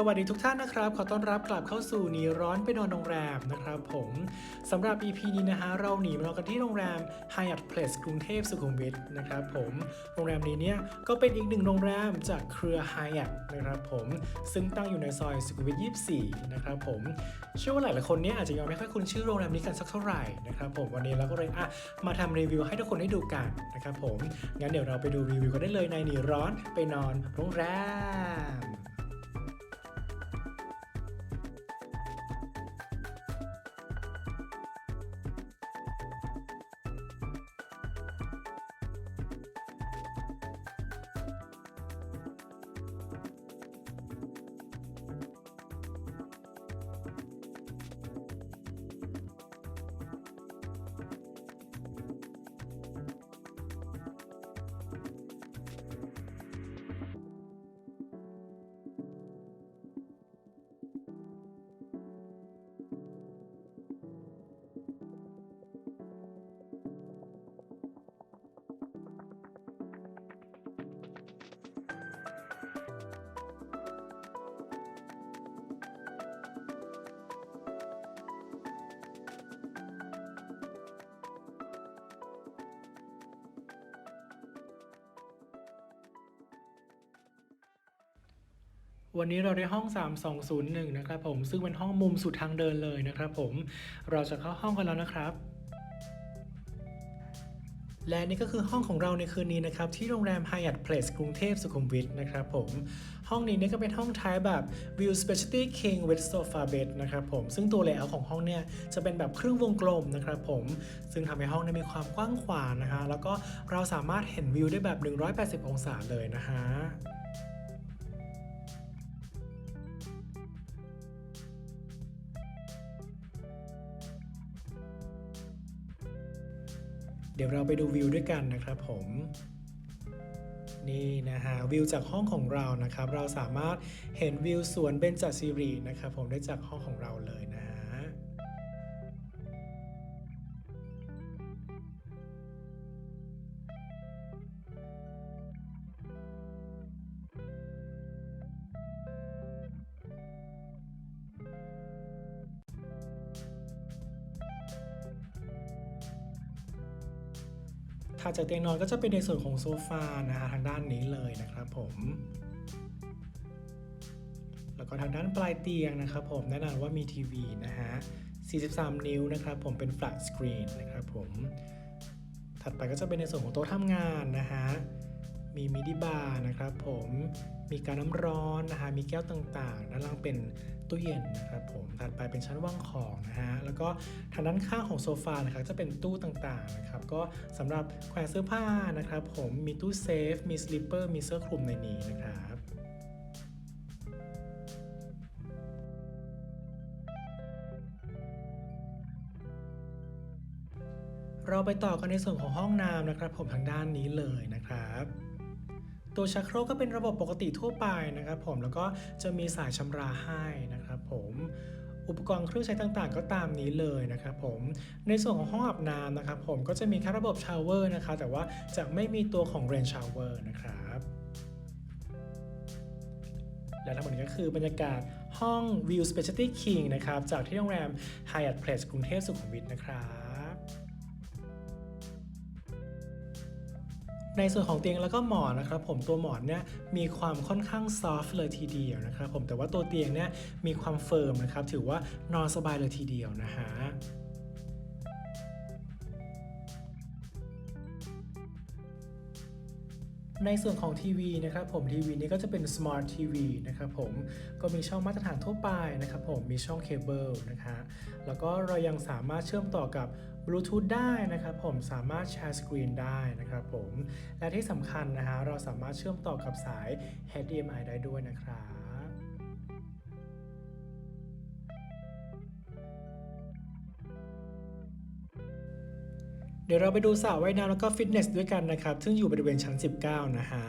สวัสดีทุกท่านนะครับ ขอต้อนรับกลับเข้าสู่หนีร้อนไปนอนโรงแรมนะครับผมสำหรับ EP นี้นะฮะเราหนีมานอนกันที่โรงแรม Hyatt Place กรุงเทพสุขุมวิทนะครับผมโรงแรมนี้เนี่ยก็เป็นอีกหนึ่งโรงแรมจากเครือ Hyatt นะครับผมซึ่งตั้งอยู่ในซอยสุขุมวิท 24 นะครับผมเชื่อว่าหลายๆคนเนี่ยอาจจะยังไม่ค่อยคุ้นชื่อโรงแรมนี้กันสักเท่าไหร่นะครับผมวันนี้เราก็เลยอะมาทำรีวิวให้ทุกคนได้ดูกันนะครับผมงั้นเดี๋ยวเราไปดูรีวิวกันได้เลยในหนีร้อนไปนอนโรงแรม วันนี้เราได้ห้อง 3201 นะครับผม ซึ่งเป็นห้องมุมสุดทางเดินเลยนะครับผม เราจะเข้าห้องกันแล้วนะครับ และนี่ก็คือห้องของเราในคืนนี้นะครับ ที่โรงแรม Hyatt Place กรุงเทพสุขุมวิทนะครับผม ห้องนี้เนี่ยก็เป็นห้องท้ายแบบ View Specialty King with Sofa Bed นะครับผม ซึ่งตัวเลเยอร์ของห้องเนี่ยจะเป็นแบบครึ่งวงกลมนะครับผม ซึ่งทำให้ห้องนี่ยมีความกว้างขวางนะคะ แล้วก็เราสามารถเห็นวิวได้แบบ 180 องศาเลยนะฮะ เดี๋ยวเราไปดูวิวด้วยกันนะครับผมนี่นะฮะวิวจากห้องของเรานะครับ เราสามารถเห็นวิวสวนเบญจศิรินะครับ ผมได้จากห้องของเราเลยนะ ถัดจากเตียงนอนก็จะเป็นในส่วนของโซฟานะฮะทางด้านนี้เลยนะครับผมแล้วก็ทางด้านปลายเตียงนะครับผมแน่นอนว่ามีทีวีนะฮะ 43 นิ้วนะครับผมเป็น flat screen นะครับผม ถัดไปก็จะเป็นในส่วนของโต๊ะทำงานนะฮะ มีมิดิบาร์นะครับผมมีการน้ำร้อนนะฮะมีแก้วต่างๆด้านล่างเป็นตู้เย็นนะครับผมถัดไปเป็นชั้นวางของนะฮะแล้วก็ทางด้านข้างของโซฟานะครับจะเป็นตู้ต่างๆนะครับก็สำหรับแขวนเสื้อผ้านะครับผมมีตู้เซฟ มีสลิปเปอร์มีเสื้อคลุมในนี้นะครับเราไปต่อกันในส่วนของห้องน้ำนะครับ ผมทางด้านนี้เลยนะครับ ตัวชักโครกก็เป็นระบบปกติทั่วไปนะครับผมแล้วก็จะมีสายชำระให้นะครับผมอุปกรณ์เครื่องใช้ต่างๆ ก็ตามนี้เลยนะครับผมในส่วนของห้องอาบน้ำนะครับผมก็จะมีแค่ระบบชาวเวอร์นะครับแต่ว่าจะไม่มีตัวของเรนชาวเวอร์นะครับและทั้งหมดนี้ก็คือบรรยากาศห้อง View Specialty King นะครับ จากที่โรงแรม Hyatt Place กรุงเทพสุขุมวิทนะครับ ในส่วนของเตียงแล้วก็หมอนนะครับผมตัวหมอนเนี่ยมีความค่อนข้างซอฟต์เลยทีเดียวนะครับผมแต่ว่าตัวเตียงเนี่ยมีความเฟิร์มนะครับถือว่านอนสบายเลยทีเดียวนะฮะในส่วนของทีวีนะครับผมทีวีนี้ก็จะเป็น Smart TV นะครับผมก็มีช่องมาตรฐานทั่วไปนะครับผมมีช่องเคเบิลนะคะแล้วก็เรายังสามารถเชื่อมต่อกับ Bluetooth ได้นะครับผมสามารถแชร์สกรีนได้นะครับผมและที่สำคัญนะฮะเราสามารถเชื่อมต่อกับสาย HDMI ได้ด้วยนะครับเดี๋ยวเราไปดูสระว่ายน้ำแล้วก็ฟิตเนสด้วยกันนะครับ ซึ่งอยู่บริเวณชั้น 19 นะฮะ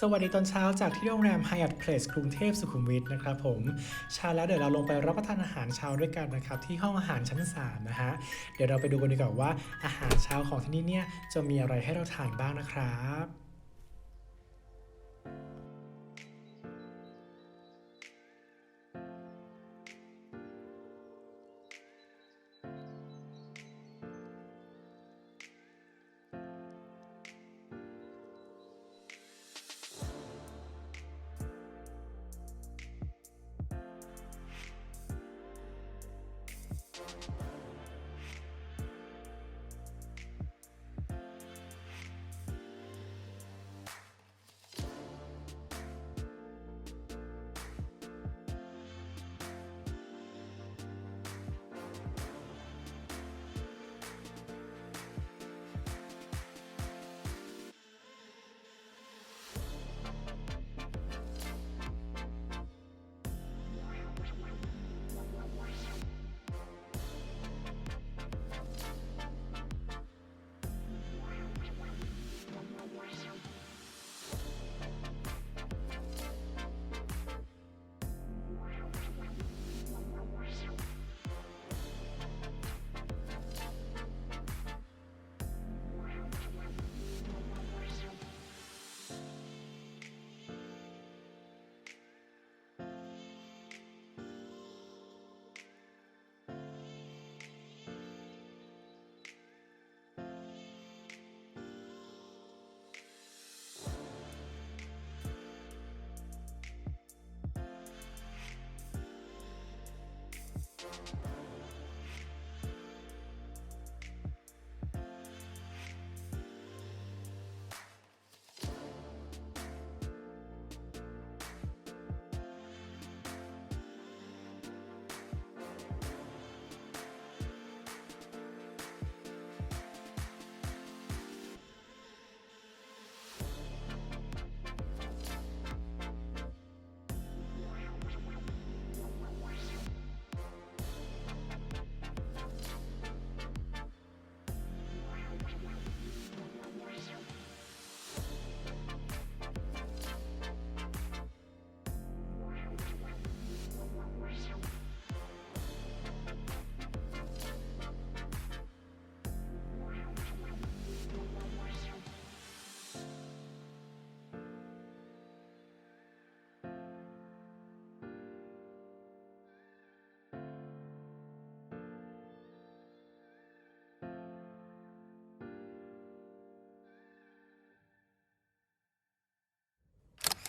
สวัสดีตอนเช้าจากที่โรงแรม Hyatt Place กรุงเทพสุขุมวิทนะครับผมเช้าแล้วเดี๋ยวเราลงไปรับประทานอาหารเช้าด้วยกันนะครับที่ห้องอาหารชั้น 3 นะฮะ เดี๋ยวเราไปดูกันดีกว่าว่าอาหารเช้าของที่นี่เนี่ยจะมีอะไรให้เราทานบ้างนะครับ Peace.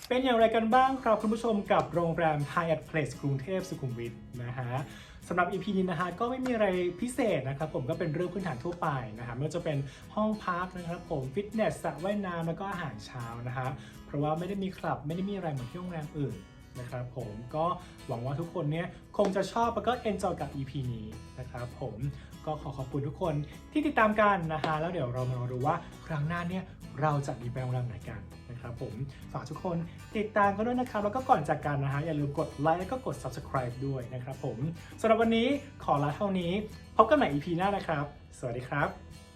เป็นอย่างไรกันบ้างครับคุณผู้ชมกับโรงแรม Hyatt Place กรุงเทพสุขุมวิทนะฮะสำหรับ EP นี้นะฮะก็ไม่มีอะไรพิเศษนะครับผมก็เป็นเรื่องพื้นฐานทั่วไปนะฮะไม่ว่าจะเป็นห้องพักนะครับผมฟิตเนสสระว่ายน้ำแล้วก็อาหารเช้านะฮะเพราะว่าไม่ได้มีคลับไม่ได้มีอะไรเหมือนที่โรงแรมอื่นนะครับผมก็หวังว่าทุกคนเนี่ยคงจะชอบแล้วก็ enjoy กับ EP นี้นะครับผมก็ขอขอบคุณทุกคนที่ติดตามกันนะฮะแล้วเดี๋ยวเรามาดูว่าครั้งหน้าเนี่ยเราจะมีไปโรงแรมไหนกัน นะครับผมฝากทุกคนติดตามกันด้วยนะครับ แล้วก็ก่อนจากกันนะฮะอย่าลืมกดไลค์แล้วก็กด subscribe ด้วยนะครับผมสำหรับวันนี้ขอลาเท่านี้ พบกันใหม่ EP หน้านะครับ สวัสดีครับ